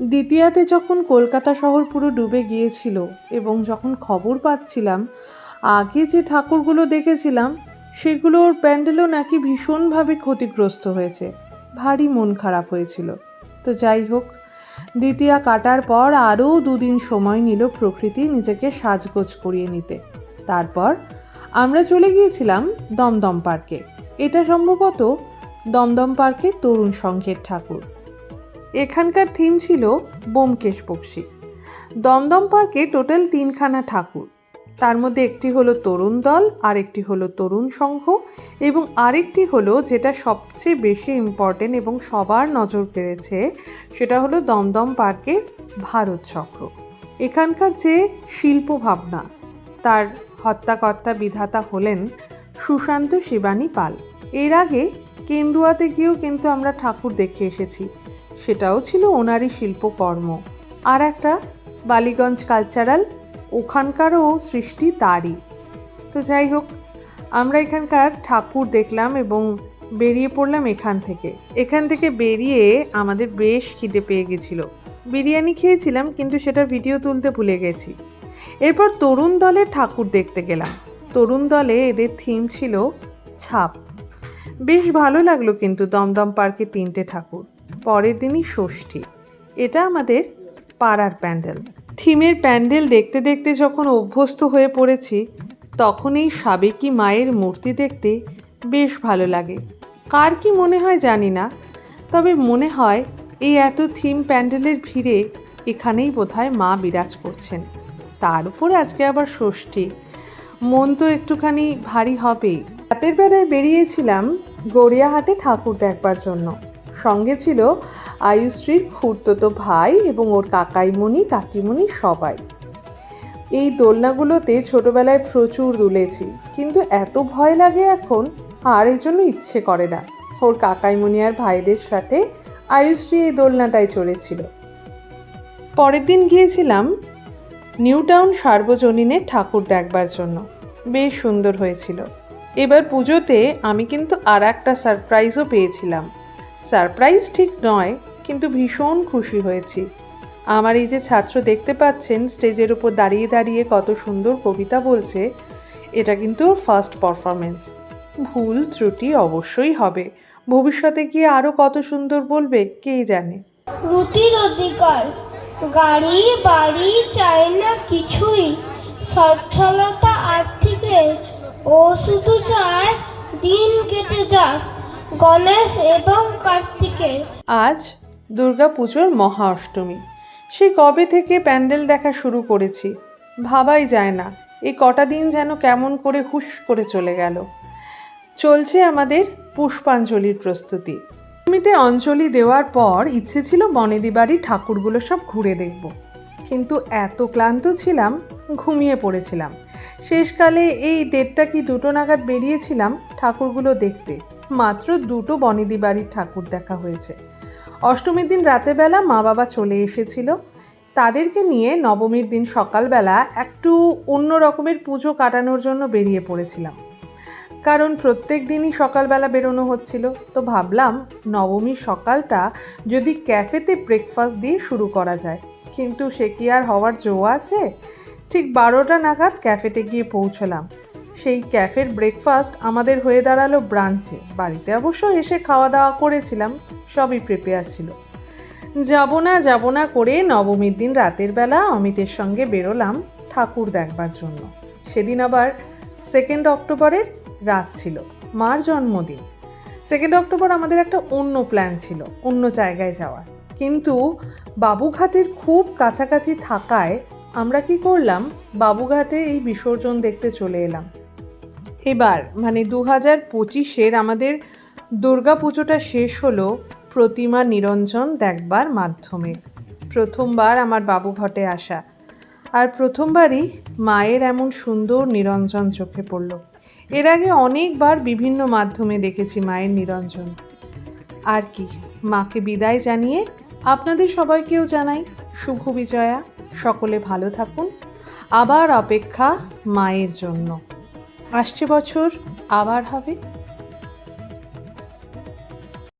দ্বিতীয়াতে যখন কলকাতা শহর পুরো ডুবে গিয়েছিল এবং যখন খবর পাচ্ছিলাম, আগে যে ঠাকুরগুলো দেখেছিলাম, সেগুলোর প্যান্ডেলও নাকি ভীষণভাবে ক্ষতিগ্রস্ত হয়েছে। ভারী মন খারাপ হয়েছিল। তো যাই হোক, দ্বিতীয়া কাটার পর আরও দুদিন সময় নিল প্রকৃতি নিজেকে সাজগোজ করিয়ে নিতে। তারপর আমরা চলে গিয়েছিলাম দমদম পার্কে। এটা সম্ভবত দমদম পার্কে তরুণ সংঘের ঠাকুর। এখানকার থিম ছিল বোমকেশ বক্সি। দমদম পার্কে টোটাল তিনখানা ঠাকুর। তার মধ্যে একটি হলো তরুণ দল, আরেকটি হলো তরুণ সংঘ এবং আরেকটি হলো যেটা সবচেয়ে বেশি ইম্পর্টেন্ট এবং সবার নজর কেড়েছে, সেটা হলো দমদম পার্কের ভারত চক্র। এখানকার যে শিল্প ভাবনা, তার হত্যাকর্তা বিধাতা হলেন সুশান্ত শিবানী পাল। এর আগে কেন্দুয়াতে গিয়েও কিন্তু আমরা ঠাকুর দেখে এসেছি। সেটাও ছিল ওনারই শিল্পকর্ম। আর একটা বালিগঞ্জ কালচারাল ওখানকারও সৃষ্টি তারই। তো যাই হোক, আমরা এখানকার ঠাকুর দেখলাম এবং বেরিয়ে পড়লাম এখান থেকে। এখান থেকে বেরিয়ে আমাদের বেশ খিদে পেয়ে গেছিল। বিরিয়ানি খেয়েছিলাম, কিন্তু সেটা ভিডিও তুলতে ভুলে গেছি। এরপর তরুণ দলের ঠাকুর দেখতে গেলাম। তরুণ দলে এদের থিম ছিল ছাপ। বেশ ভালো লাগল কিন্তু দমদম পার্কে তিনটে ঠাকুর। পরের দিনই ষষ্ঠী। এটা আমাদের পাড়ার প্যান্ডেল। থিমের প্যান্ডেল দেখতে দেখতে যখন অভ্যস্ত হয়ে পড়েছি, তখন এই সাবেকি মায়ের মূর্তি দেখতে বেশ ভালো লাগে। কার কি মনে হয় জানি না, তবে মনে হয় এই এত থিম প্যান্ডেলের ভিড়ে এখানেই বোধহয় মা বিরাজ করছেন। তার উপর আজকে আবার ষষ্ঠী। মন তো একটুখানি ভারী হবেই। রাতের বেলায় বেরিয়েছিলাম গড়িয়াহাটে ঠাকুর দেখবার জন্য। সঙ্গে ছিল আয়ুশ্রীর খুড়তো ভাই এবং ওর কাকাইমণি, কাকিমণি সবাই। এই দোলনাগুলোতে ছোটবেলায় প্রচুর দুলেছি, কিন্তু এত ভয় লাগে এখন, আর এই জন্য ইচ্ছে করে না। ওর কাকাইমণি আর ভাইদের সাথে আয়ুশ্রী এই দোলনাটায় চড়েছিল পরের দিন গিয়েছিলাম নিউ টাউন সার্বজনীনের ঠাকুর দেখবার জন্য। বেশ সুন্দর হয়েছিল। এবার পুজোতে আমি কিন্তু আর একটা সারপ্রাইজও পেয়েছিলাম। সারপ্রাইজ ঠিক নয়, কিন্তু ভীষণ খুশি হয়েছি। আমার এই যে ছাত্র দেখতে পাচ্ছেন, স্টেজের উপর দাঁড়িয়ে দাঁড়িয়ে কত সুন্দর কবিতা বলছে, এটা কিন্তু ফার্স্ট পারফরমেন্স ভুল ত্রুটি অবশ্যই হবে। ভবিষ্যতে গিয়ে আরও কত সুন্দর বলবে, কে জানে? রুটির অধিকার। গাড়ি, বাড়ি, চাই না কিছুই। সচ্ছলতা আর্থিকের। ও শুধু চায় দিন কেটে যাক। গণেশ এবং কার্তিকের। আজ দুর্গা পুজোর মহা অষ্টমী সে কবে থেকে প্যান্ডেল দেখা শুরু করেছি, ভাবাই যায় না। এই কটা দিন যেন কেমন করে হুশ করে চলে গেল। চলছে আমাদের পুষ্পাঞ্জলির প্রস্তুতি। জমিতে অঞ্জলি দেওয়ার পর ইচ্ছে ছিল বনেদি বাড়ির ঠাকুরগুলো সব ঘুরে দেখব। কিন্তু এত ক্লান্ত ছিলাম, ঘুমিয়ে পড়েছিলাম। শেষকালে এই দেড়টা কি দুটো নাগাদ বেরিয়েছিলাম ঠাকুরগুলো দেখতে। মাত্র দুটো বনেদি বাড়ির ঠাকুর দেখা হয়েছে। অষ্টমীর দিন রাতেবেলা মা বাবা চলে এসেছিল। তাদেরকে নিয়ে নবমীর দিন সকালবেলা একটু অন্য রকমের পুজো কাটানোর জন্য বেরিয়ে পড়েছিলাম। কারণ প্রত্যেক দিনই সকালবেলা বেরোনো হচ্ছিল। তো ভাবলাম নবমীর সকালটা যদি ক্যাফেতে ব্রেকফাস্ট দিয়ে শুরু করা যায়। কিন্তু সে কি আর হওয়ার জো আছে? ঠিক বারোটা নাগাদ ক্যাফেতে গিয়ে পৌঁছলাম। সেই ক্যাফের ব্রেকফাস্ট আমাদের হয়ে দাঁড়াল ব্রাঞ্চে বাড়িতে অবশ্য এসে খাওয়া দাওয়া করেছিলাম, সবই প্রিপেয়ার ছিল। যাব না যাব না করে নবমীর দিন রাতের বেলা অমিতের সঙ্গে বেরোলাম ঠাকুর দেখবার জন্য। সেদিন আবার সেকেন্ড অক্টোবরের রাত ছিল, মার জন্মদিন। সেকেন্ড অক্টোবর আমাদের একটা অন্য প্ল্যান ছিল, অন্য জায়গায় যাওয়ার। কিন্তু বাবুঘাটের খুব কাছাকাছি থাকায় আমরা কি করলাম, বাবুঘাটে এই বিসর্জন দেখতে চলে এলাম। এবার মানে দু হাজার পঁচিশের আমাদের দুর্গা পুজোটা শেষ হলো প্রতিমা নিরঞ্জন দেখবার মাধ্যমে। প্রথমবার আমার বাবুঘটে আসা। আর প্রথমবারই মায়ের এমন সুন্দর নিরঞ্জন চোখে পড়ল। এর আগে অনেকবার বিভিন্ন মাধ্যমে দেখেছি মায়ের নিরঞ্জন। আর কি, মাকে বিদায় জানিয়ে আপনাদের সবাইকেও জানাই শুভ বিজয়া। সকলে ভালো থাকুন। আবার অপেক্ষা মায়ের জন্য। আসছে বছর আবার হবে।